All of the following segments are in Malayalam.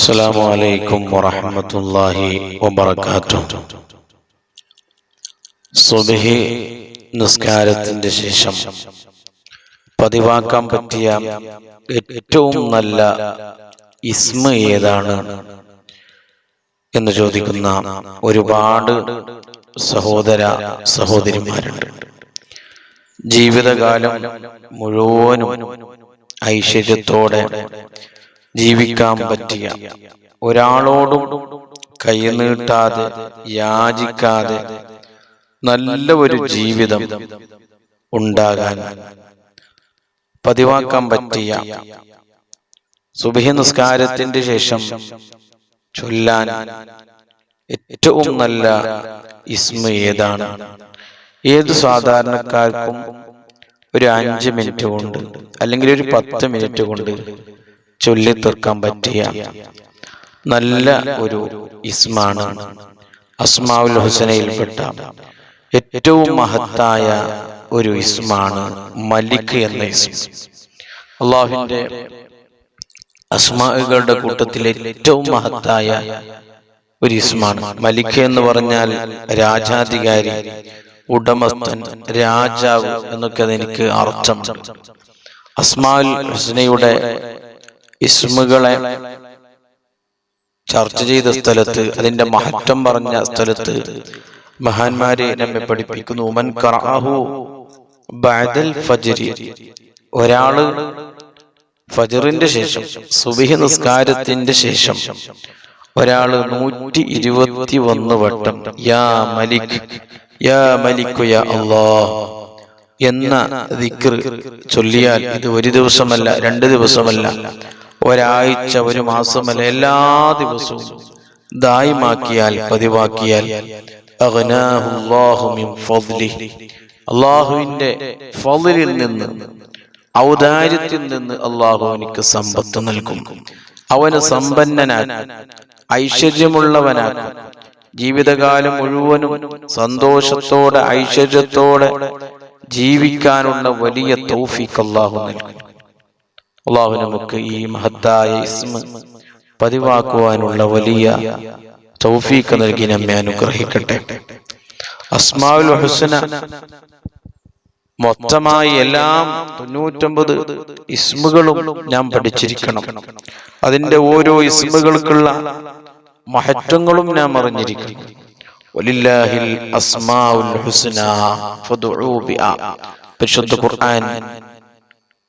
السلام عليكم ورحمة الله وبركاته സുബഹി നിസ്കാരത്തിന്റെ ശേഷം പതിവാക്കാൻ പറ്റിയ ഏറ്റവും നല്ല ഇസ്മ ഏതാണ് എന്ന് ചോദിക്കുന്ന ഒരുപാട് സഹോദര സഹോദരിമാരുണ്ട് ജീവിതകാലം മുഴുവനും ഐശ്വര്യത്തോടെ ജീവിക്കാൻ പറ്റിയ ഒരാളോടും കൈനീട്ടാതെ യാചിക്കാതെ നല്ല ഒരു ജീവിതം ഉണ്ടാകാൻ പതിവാക്കാൻ പറ്റിയ സുബഹി നിസ്കാരത്തിന്റെ ശേഷം ചൊല്ലാൻ ഏറ്റവും നല്ല ഇസ്മ ഏതാണ്? ഏത് സാധാരണക്കാർക്കും ഒരു അഞ്ച് മിനിറ്റ് കൊണ്ട് അല്ലെങ്കിൽ ഒരു പത്ത് മിനിറ്റ് കൊണ്ട് ചൊല്ലി തീർക്കാൻ പറ്റിയ നല്ല ഒരു ഇസ്മാണ് അസ്മാവുൽ ഹുസനയിൽപ്പെട്ട ഏറ്റവും മഹത്തായ ഒരു ഇസ്മാണ് മലിക് എന്ന ഇസ്മ അള്ളാഹുവിന്റെ അസ്മാകളുടെ കൂട്ടത്തിലെ ഏറ്റവും മഹത്തായ ഒരു ഇസ്മാണ്. മലിക് എന്ന് പറഞ്ഞാൽ രാജാധികാരി ഉടമസ്ഥൻ രാജാവ് എന്നൊക്കെ അതെനിക്ക് അർത്ഥം അസ്മാൽ ഹുസ്നയുടെ ഇസ്മുകളെ ചർച്ച ചെയ്ത സ്ഥലത്ത് അതിന്റെ മഹത്വം പറഞ്ഞ സ്ഥലത്ത് മഹാന്മാരെ നമ്മെ പഠിപ്പിക്കുന്നു. ഉമൻ കറാഹു ബാദൽ ഫജരി. ഒരാൾ ഫജറിന്റെ ശേഷം സുബഹി നിസ്കാരത്തിന്റെ ശേഷം ഒരാൾ നൂറ്റി ഇരുപത്തി ഒന്ന് വട്ടം യാ മലിക് യാ മലിക്കു യാ അല്ലാഹ് എന്ന ദിക്ർ ചൊല്ലിയാൽ ഇത് ഒരു ദിവസമല്ല രണ്ട് ദിവസമല്ല. ഒരാഴ്ച ഒരു മാസമല്ല എല്ലാ ദിവസവും ദായിമാക്കിയാൽ പതിവാക്കിയാൽ അള്ളാഹുവിന്റെ ഫലിൽ നിന്ന് ഔദാര്യത്തിൽ നിന്ന് അള്ളാഹു എനിക്ക് സമ്പത്ത് നൽകും. അവന് സമ്പന്നനാക്കും ഐശ്വര്യമുള്ളവനാക്കും ജീവിതകാലം മുഴുവനും സന്തോഷത്തോടെ ഐശ്വര്യത്തോടെ ജീവിക്കാനുള്ള വലിയ തൗഫീഖ് അള്ളാഹു നൽകും. അള്ളാഹു നമുക്ക് ഈ മഹത്തായ ഇസ്മ പതിവാക്കുവാനുള്ള വലിയ തൗഫീഖ് നൽകി നമ്മെ അനുഗ്രഹിക്കട്ടെ. അസ്മാവുൽ ഹുസന മൊത്തമായി എല്ലാം തൊണ്ണൂറ്റൊമ്പത് ഇസ്മുകളും ഞാൻ പഠിച്ചിരിക്കണം. അതിന്റെ ഓരോ ഇസ്മുകൾക്കുള്ള മഹത്വങ്ങളും ഞാൻ അറിഞ്ഞിരിക്കണം. വലില്ലാഹിൽ അസ്മാഉൽ ഹുസ്ന പരിശുദ്ധ ഖുർആൻ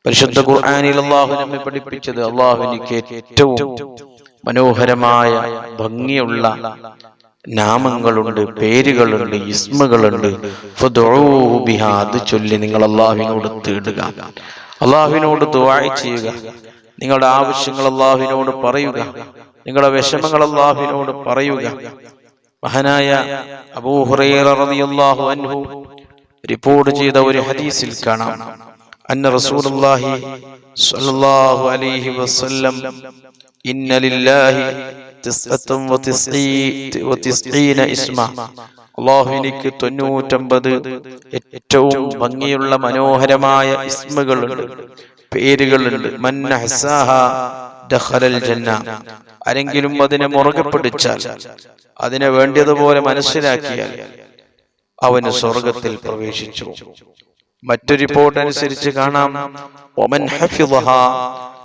പരിശുദ്ധ ഖുർആനിൽ അള്ളാഹു നമ്മെ പഠിപ്പിച്ചത് അള്ളാഹു എനിക്ക് ഏറ്റവും മനോഹരമായ ഭംഗിയുള്ള നാമങ്ങളുണ്ട് പേരുകളുണ്ട് ഇസ്മുകളുണ്ട്. അത് ചൊല്ലി നിങ്ങൾ അള്ളാഹുവിനോട് തേടുക. അള്ളാഹുവിനോട് ദുആ ചെയ്യുക. നിങ്ങളുടെ ആവശ്യങ്ങൾ അള്ളാഹുവിനോട് പറയുക. നിങ്ങളുടെ വിഷമങ്ങൾ അള്ളാഹുവിനോട് പറയുക. മഹനായ അബൂ അനുഭവം അൻഹു റിപ്പോർട്ട് ചെയ്ത ഒരു ഹദീസിൽ കാണാം. അന്ന റസൂലുള്ളാഹി സ്വല്ലല്ലാഹു അലൈഹി വസല്ലം ഇന്ന ലില്ലാഹി തിസ്അത്തും വതിസ്ഈന ഇസ്മ അള്ളാഹുവിനിക്ക് തൊണ്ണൂറ്റമ്പത്. ഏറ്റവും ഭംഗിയുള്ള മനോഹരമായ ഇസ്മുകളുണ്ട്. പേരുകളുണ്ട്. മന്നഹസാഹ ദഖലൽ ജന്ന. ആരെങ്കിലും അതിനെ മുറുകെ പിടിച്ചാൽ അതിനെ വേണ്ടതുപോലെ മനസ്സിലാക്കിയാൽ അവന് സ്വർഗത്തിൽ പ്രവേശിച്ചു മറ്റൊരു റിപ്പോർട്ട് അനുസരിച്ച് കാണാം. ഒമൻ ഹഫിദഹ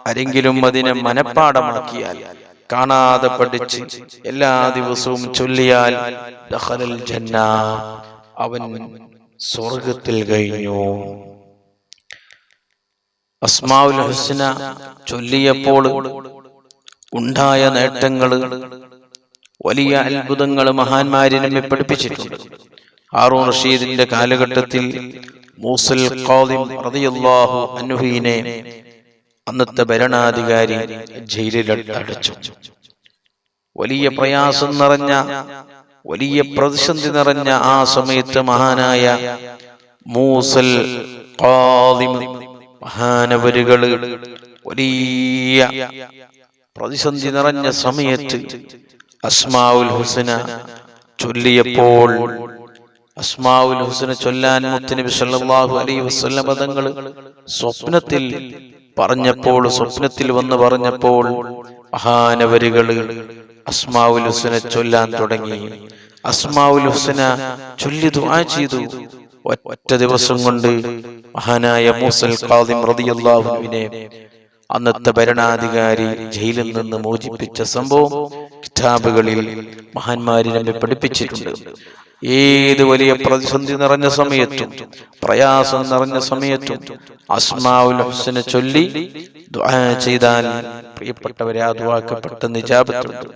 ആരെങ്കിലും അതിനെ മനഃപ്പാടമാക്കിയാൽ കാണാതെ പഠിച്ച് എല്ലാ ദിവസവും ചൊല്ലിയാൽ ജന്ന അവൻ സ്വർഗത്തിൽ കഴിഞ്ഞു. അസ്മാവുൽ ഹുസ്ന ചൊല്ലിയപ്പോൾ ഉണ്ടായ നേട്ടങ്ങൾ വലിയ അത്ഭുതങ്ങൾ മഹാന്മാരെ നമ്മെ പഠിപ്പിച്ചിട്ടുണ്ട്. ഹാറൂൺ റഷീദിന്റെ കാലഘട്ടത്തിൽ മൂസൽ റളിയല്ലാഹു അന്നത്തെ ഭരണാധികാരി ജയിലിൽ അടച്ചു. വലിയ പ്രയാസം നിറഞ്ഞ വലിയ പ്രതിസന്ധി നിറഞ്ഞ ആ സമയത്ത് മഹാനായ മൂസൽ മഹാനവരുകൾ വലിയ പ്രതിസന്ധി നിറഞ്ഞ സമയത്ത് അസ്മാവുൽ ഹുസന ചൊല്ലിയപ്പോൾ അസ്മാവുൽ ഹുസന ചൊല്ലാൻ മുത്തനബി സല്ലല്ലാഹു അലൈഹി വസല്ലം തങ്ങൾ സ്വപ്നത്തിൽ പറഞ്ഞപ്പോൾ സ്വപ്നത്തിൽ വന്ന് പറഞ്ഞപ്പോൾ മഹാനവരികൾ അസ്മാവുൽ ഹുസന ചൊല്ലാൻ തുടങ്ങി. അസ്മാവുൽ ഹുസന ചൊല്ലി ദുആ ചെയ്തു. ഒറ്റ ദിവസം കൊണ്ട് മഹാനായ മൂസൽ ഖാദിം റളിയല്ലാഹുവിനെ അന്നത്തെ ഭരണാധികാരി ജയിലിൽ നിന്ന് മോചിപ്പിച്ച സംഭവം കിതാബുകളിൽ മഹാന്മാരി നമ്മെ പഠിപ്പിച്ചിട്ടുണ്ട്. ഏത് വലിയ പ്രതിസന്ധി നിറഞ്ഞ സമയത്തും പ്രയാസം നിറഞ്ഞ സമയത്തും അസ്മാവുൽ ഹുസനെ ചൊല്ലി ചെയ്താൽ പ്രിയപ്പെട്ടവരെ ദുആക്ക് പെട്ടെന്ന് ജാപത്തുണ്ട്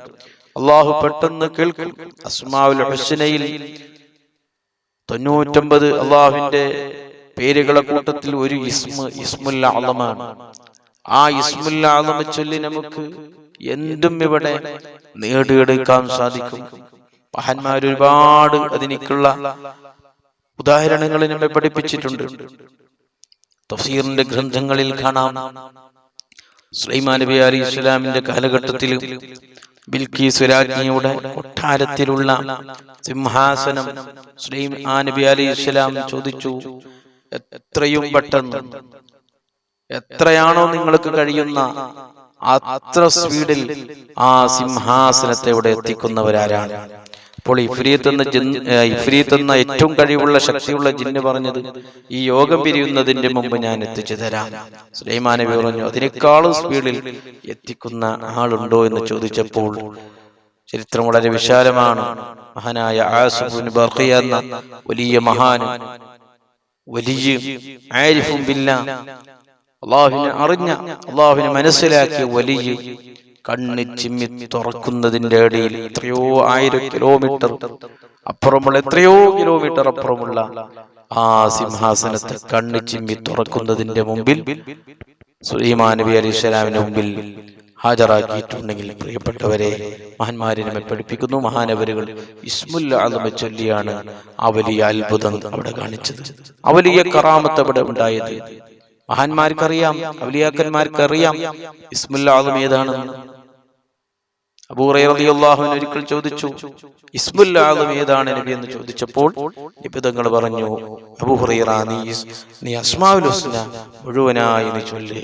അള്ളാഹു പെട്ടെന്ന് കേൾക്കും. അസ്മാവുൽ ഹുസനയിൽ തൊണ്ണൂറ്റൊമ്പത് അള്ളാഹുവിന്റെ പേരുകളെ കൂട്ടത്തിൽ ഒരു ഇസ്മ ഇസ്മുൽ അളമാണ് ആ ഇസ്മുൽ അളമ ചൊല്ലി നമുക്ക് എന്തും ഇവിടെ നേടിയെടുക്കാൻ സാധിക്കും. മഹാന്മാർ ഒരുപാട് അതിനേക്കുള്ള ഉദാഹരണങ്ങൾ നമ്മെ പഠിപ്പിച്ചിട്ടുണ്ട്. തഫ്സീറിന്റെ ഗ്രന്ഥങ്ങളിൽ കാണാം. സുലൈമാൻ നബി അലി ഇസ്ലാമിന്റെ കാലഘട്ടത്തിൽ ബിൽക്കീസ് രാജ്ഞിയുടെ കൊട്ടാരത്തിലുള്ള സിംഹാസനം സുലൈമാൻ നബി അലി ഇസ്ലാം ചോദിച്ചു എത്രയും പെട്ടെന്ന് എത്രയാണോ നിങ്ങൾക്ക് കഴിയുന്ന അത്ര സ്പീഡിൽ ആ സിംഹാസനത്തെ ഇവിടെ എത്തിക്കുന്നവരാരാണ്. അപ്പോൾ ഇഫ്രീത്ത് എന്ന ഇഫ്രീത്ത് എന്ന ഏറ്റവും കഴിവുള്ള ശക്തിയുള്ള ജിന്ന് പറഞ്ഞത് ഈ യോഗം പിരിയുന്നതിന്റെ മുമ്പ് ഞാൻ എത്തിച്ചു തരാം. സുലൈമാനബി പറഞ്ഞു അതിനേക്കാളും സ്പീഡിൽ എത്തിക്കുന്ന ആളുണ്ടോ എന്ന് ചോദിച്ചപ്പോൾ ചരിത്രം വളരെ വിശാലമാണ്. മഹാനായ ആസുബിൻ ബർഖിയ എന്ന വലിയ മഹാൻ വലിയ ആരിഫും ബില്ല അള്ളാഹുവിനെ അറിഞ്ഞ അള്ളാഹുവിനെ മനസ്സിലാക്കിയ വലിയ കണ്ണ് ചിമ്മി തുറക്കുന്നതിന്റെ ഇടയിൽ എത്രയോ ആയിരം കിലോമീറ്റർ അപ്പുറമുള്ള എത്രയോ കിലോമീറ്റർ അപ്പുറമുള്ള ആ സിംഹാസനത്തെ കണ്ണ് ചിമ്മി തുറക്കുന്നതിന്റെ മുമ്പിൽ സുലൈമാൻ നബി അലി ഇസ്ലാമിന് മുമ്പിൽ ഹാജരാക്കിയിട്ടുണ്ടെങ്കിൽ പ്രിയപ്പെട്ടവരെ മഹാന്മാരെ നമ്മെ പഠിപ്പിക്കുന്നു മഹാനവരുകൾ ഇസ്മുൽ ആലമ ചൊല്ലിയാണ് ആ വലിയ അത്ഭുതം അവിടെ കാണിച്ചത്. ആ വലിയ കറാമത്ത് അവിടെ ഉണ്ടായത്. മഹാന്മാർക്കറിയാം അവലിയാക്കന്മാർക്കറിയാം ഇസ്മുല്ലാദം ഏതാണ്? അബൂറൈറിയാഹുവിൻ ഒരിക്കൽ ചോദിച്ചു ഇസ്മുല്ലാദം ഏതാണ് നബി എന്ന് ചോദിച്ചപ്പോൾ നിബിതങ്ങൾ പറഞ്ഞു അബൂഹുറൈറ നീ ഹുസ്ന മുഴുവനായി നീ ചൊല്ലേ.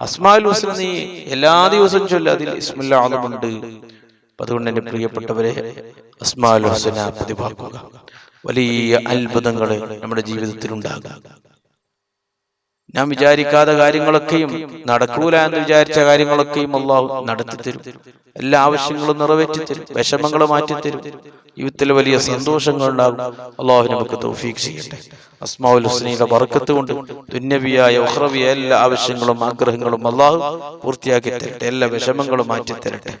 അസ്മാഉൽ ഹുസ്ന നീ എല്ലാ ദിവസവും ചൊല്ല അതിൽ ഇസ്മുല്ലാദമുണ്ട് അതുകൊണ്ട് എന്റെ പ്രിയപ്പെട്ടവരെ അസ്മാഉൽ ഹുസ്ന പതിവാക്കുക. വലിയ അത്ഭുതങ്ങൾ നമ്മുടെ ജീവിതത്തിൽ ഉണ്ടാകുക ഞാൻ വിചാരിക്കാത്ത കാര്യങ്ങളൊക്കെയും നടക്കൂല എന്ന് വിചാരിച്ച കാര്യങ്ങളൊക്കെയും അള്ളാഹു നടത്തിത്തരും. എല്ലാ ആവശ്യങ്ങളും നിറവേറ്റി തരും വിഷമങ്ങൾ മാറ്റിത്തരും. ജീവിതത്തിൽ വലിയ സന്തോഷങ്ങൾ ഉണ്ടാകും അള്ളാഹു നമുക്ക് തൗഫീഖ് ചെയ്യട്ടെ. അസ്മാഉൽ ഹുസ്നയുടെ ബർക്കത്ത് കൊണ്ട് ദുന്യവിയായ ഉഹ്റവിയ എല്ലാ ആവശ്യങ്ങളും ആഗ്രഹങ്ങളും അള്ളാഹു പൂർത്തിയാക്കി തരട്ടെ. എല്ലാ വിഷമങ്ങളും മാറ്റി തരട്ടെ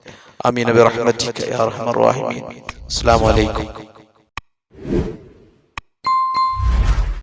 അമീൻ ബിറഹ്മതിക യാ